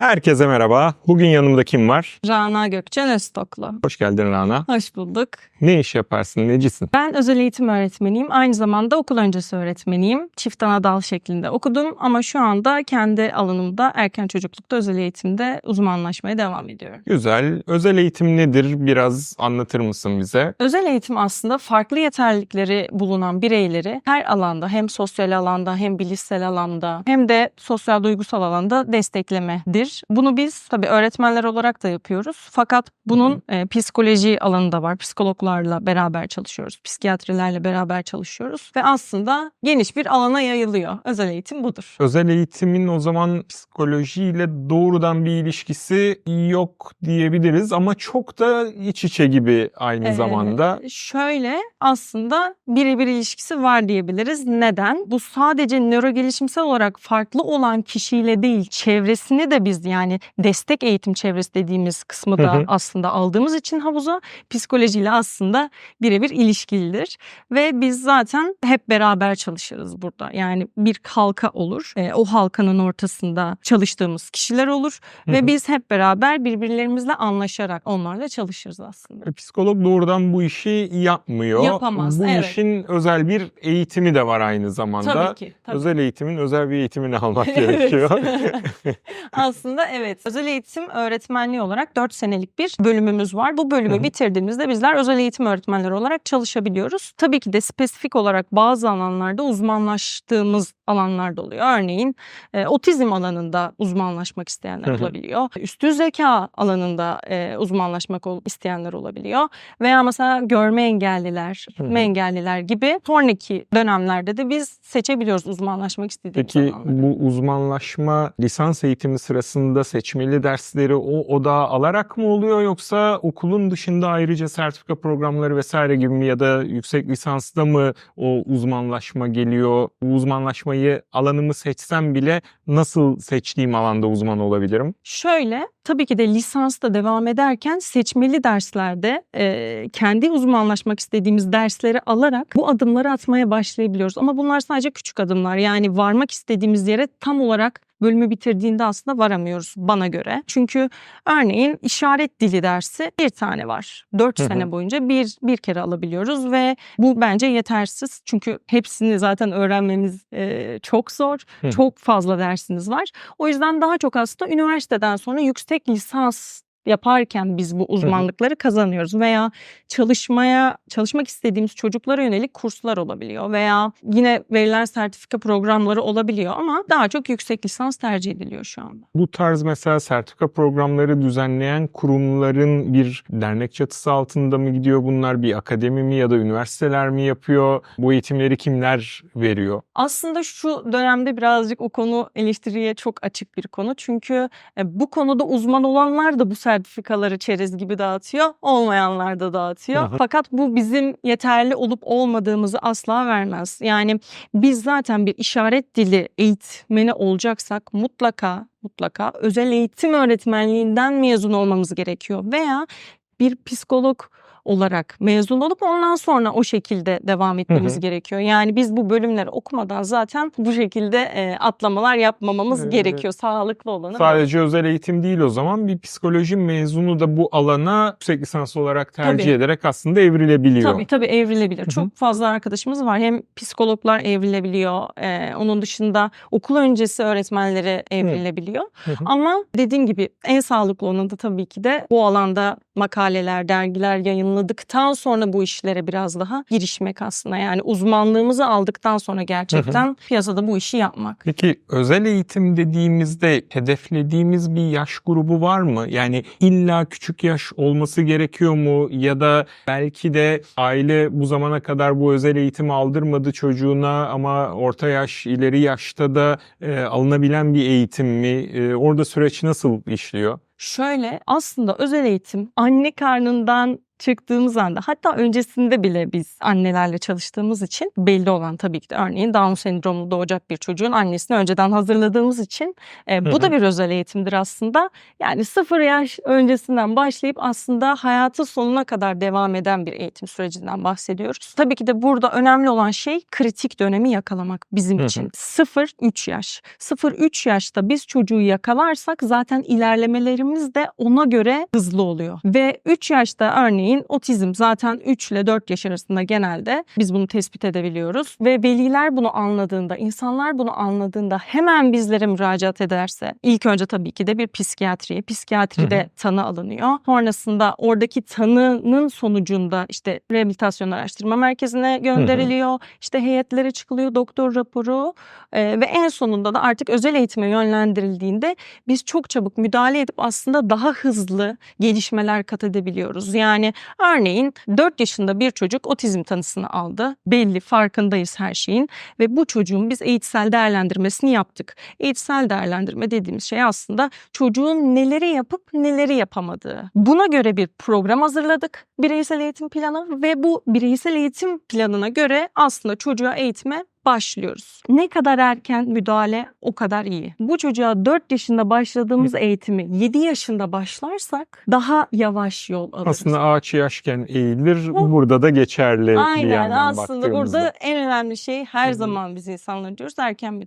Herkese merhaba. Bugün yanımda kim var? Rana Gökçen Öztoklu. Hoş geldin Rana. Hoş bulduk. Ne iş yaparsın, necisin? Ben özel eğitim öğretmeniyim. Aynı zamanda okul öncesi öğretmeniyim. Çift ana dal şeklinde okudum ama şu anda kendi alanımda erken çocuklukta özel eğitimde uzmanlaşmaya devam ediyorum. Güzel. Özel eğitim nedir? Biraz anlatır mısın bize? Özel eğitim aslında farklı yeterlilikleri bulunan bireyleri her alanda hem sosyal alanda hem bilişsel alanda hem de sosyal duygusal alanda desteklemedir. Bunu biz tabii öğretmenler olarak da yapıyoruz. Fakat bunun e, psikoloji alanı da var. Psikologlarla beraber çalışıyoruz. Psikiyatrilerle beraber çalışıyoruz ve aslında geniş bir alana yayılıyor. Özel eğitim budur. Özel eğitimin o zaman psikolojiyle doğrudan bir ilişkisi yok diyebiliriz ama çok da iç içe gibi aynı Ee, zamanda. Şöyle aslında birebir ilişkisi var diyebiliriz. Neden? Bu sadece nöro gelişimsel olarak farklı olan kişiyle değil, çevresini de biz yani destek eğitim çevresi dediğimiz kısmı da Hı hı. aslında aldığımız için havuza psikolojiyle aslında birebir ilişkilidir. Ve biz zaten hep beraber çalışırız burada. Yani bir halka olur. Ee, o halkanın ortasında çalıştığımız kişiler olur. Hı Ve hı. biz hep beraber birbirlerimizle anlaşarak onlarla çalışırız aslında. Psikolog doğrudan bu işi yapmıyor. Yapamaz, Bu evet. işin özel bir eğitimi de var aynı zamanda. Tabii ki. Tabii. Özel eğitimin özel bir eğitimini almak gerekiyor. Aslında evet. Özel eğitim öğretmenliği olarak 4 senelik bir bölümümüz var. Bu bölümü bitirdiğimizde bizler özel eğitim öğretmenleri olarak çalışabiliyoruz. Tabii ki de spesifik olarak bazı alanlarda uzmanlaştığımız alanlar da oluyor. Örneğin e, otizm alanında uzmanlaşmak isteyenler olabiliyor. Üstün zeka alanında e, uzmanlaşmak isteyenler olabiliyor. Veya mesela görme engelliler, işitme engelliler gibi sonraki dönemlerde de biz seçebiliyoruz uzmanlaşmak istediğimiz Peki alanları. bu uzmanlaşma lisans eğitimi sırasında seçmeli dersleri o odağa alarak mı oluyor yoksa okulun dışında ayrıca sertifika programları vesaire gibi mi ya da yüksek lisansta mı o uzmanlaşma geliyor? Bu uzmanlaşmayı alanımı seçsem bile nasıl seçtiğim alanda uzman olabilirim? Şöyle, tabii ki de lisansta devam ederken seçmeli derslerde e, kendi uzmanlaşmak istediğimiz dersleri alarak bu adımları atmaya başlayabiliyoruz. Ama bunlar sadece küçük adımlar. Yani varmak istediğimiz yere tam olarak bölümü bitirdiğinde aslında varamıyoruz bana göre. Çünkü örneğin işaret dili dersi bir tane var. Dört sene boyunca bir, bir kere alabiliyoruz ve bu bence yetersiz. Çünkü hepsini zaten öğrenmemiz e, çok zor. Hı. Çok fazla dersiniz var. O yüzden daha çok aslında üniversiteden sonra yüksek lisans yaparken biz bu uzmanlıkları kazanıyoruz veya çalışmaya çalışmak istediğimiz çocuklara yönelik kurslar olabiliyor veya yine verilen sertifika programları olabiliyor ama daha çok yüksek lisans tercih ediliyor şu anda. Bu tarz mesela sertifika programları düzenleyen kurumların bir dernek çatısı altında mı gidiyor bunlar? Bir akademi mi ya da üniversiteler mi yapıyor? Bu eğitimleri kimler veriyor? Aslında şu dönemde birazcık o konu eleştiriye çok açık bir konu. Çünkü e, bu konuda uzman olanlar da bu sertifikaları çerez gibi dağıtıyor, olmayanlar da dağıtıyor. Hı. Fakat bu bizim yeterli olup olmadığımızı asla vermez. Yani biz zaten bir işaret dili eğitmeni olacaksak mutlaka mutlaka özel eğitim öğretmenliğinden mezun olmamız gerekiyor veya bir psikolog olarak mezun olup ondan sonra o şekilde devam etmemiz hı. gerekiyor. Yani biz bu bölümleri okumadan zaten bu şekilde e, atlamalar yapmamamız Evet. gerekiyor. Sağlıklı olanı. Sadece özel eğitim değil o zaman bir psikoloji mezunu da bu alana yüksek lisans olarak tercih Tabii. ederek aslında evrilebiliyor. Tabii tabii evrilebilir. Hı hı. Çok fazla arkadaşımız var. Hem psikologlar evrilebiliyor. e, onun dışında okul öncesi öğretmenleri evrilebiliyor. Hı hı. Ama dediğim gibi en sağlıklı olanı da tabii ki de bu alanda makaleler, dergiler yayınladıktan sonra bu işlere biraz daha girişmek aslında. Yani uzmanlığımızı aldıktan sonra gerçekten piyasada bu işi yapmak. Peki özel eğitim dediğimizde hedeflediğimiz bir yaş grubu var mı? Yani illa küçük yaş olması gerekiyor mu? Ya da belki de aile bu zamana kadar bu özel eğitimi aldırmadı çocuğuna ama orta yaş, ileri yaşta da e, alınabilen bir eğitim mi? E, orada süreç nasıl işliyor? Şöyle aslında özel eğitim anne karnından çıktığımız anda hatta öncesinde bile biz annelerle çalıştığımız için belli olan tabii ki de örneğin Down sendromlu doğacak bir çocuğun annesini önceden hazırladığımız için e, Hı bu hı. da bir özel eğitimdir aslında. Yani sıfır yaş öncesinden başlayıp aslında hayatı sonuna kadar devam eden bir eğitim sürecinden bahsediyoruz. Tabii ki de burada önemli olan şey kritik dönemi yakalamak bizim Hı hı. için. 0-3 yaş. 0-3 yaşta biz çocuğu yakalarsak zaten ilerlemelerimiz de ona göre hızlı oluyor. Ve 3 yaşta örneğin otizm zaten 3 ile 4 yaş arasında genelde biz bunu tespit edebiliyoruz. Ve veliler bunu anladığında, insanlar bunu anladığında hemen bizlere müracaat ederse ilk önce tabii ki de bir psikiyatriye, psikiyatride Hı hı. tanı alınıyor. Sonrasında oradaki tanının sonucunda işte rehabilitasyon araştırma merkezine gönderiliyor. İşte heyetlere çıkılıyor doktor raporu Ee, ve en sonunda da artık özel eğitime yönlendirildiğinde biz çok çabuk müdahale edip aslında daha hızlı gelişmeler kat edebiliyoruz. Yani örneğin 4 yaşında bir çocuk otizm tanısını aldı. Belli farkındayız her şeyin ve bu çocuğun biz eğitsel değerlendirmesini yaptık. Eğitsel değerlendirme dediğimiz şey aslında çocuğun neleri yapıp neleri yapamadığı. Buna göre bir program hazırladık. Bireysel eğitim planı ve bu bireysel eğitim planına göre aslında çocuğa eğitime başlıyoruz. Ne kadar erken müdahale o kadar iyi. Bu çocuğa 4 yaşında başladığımız eğitimi 7 yaşında başlarsak daha yavaş yol alırız. Aslında ağaç yaşken eğilir. Hı. Burada da geçerli bir Aynen aslında burada en önemli şey her Hı hı. zaman biz insanlar diyoruz erken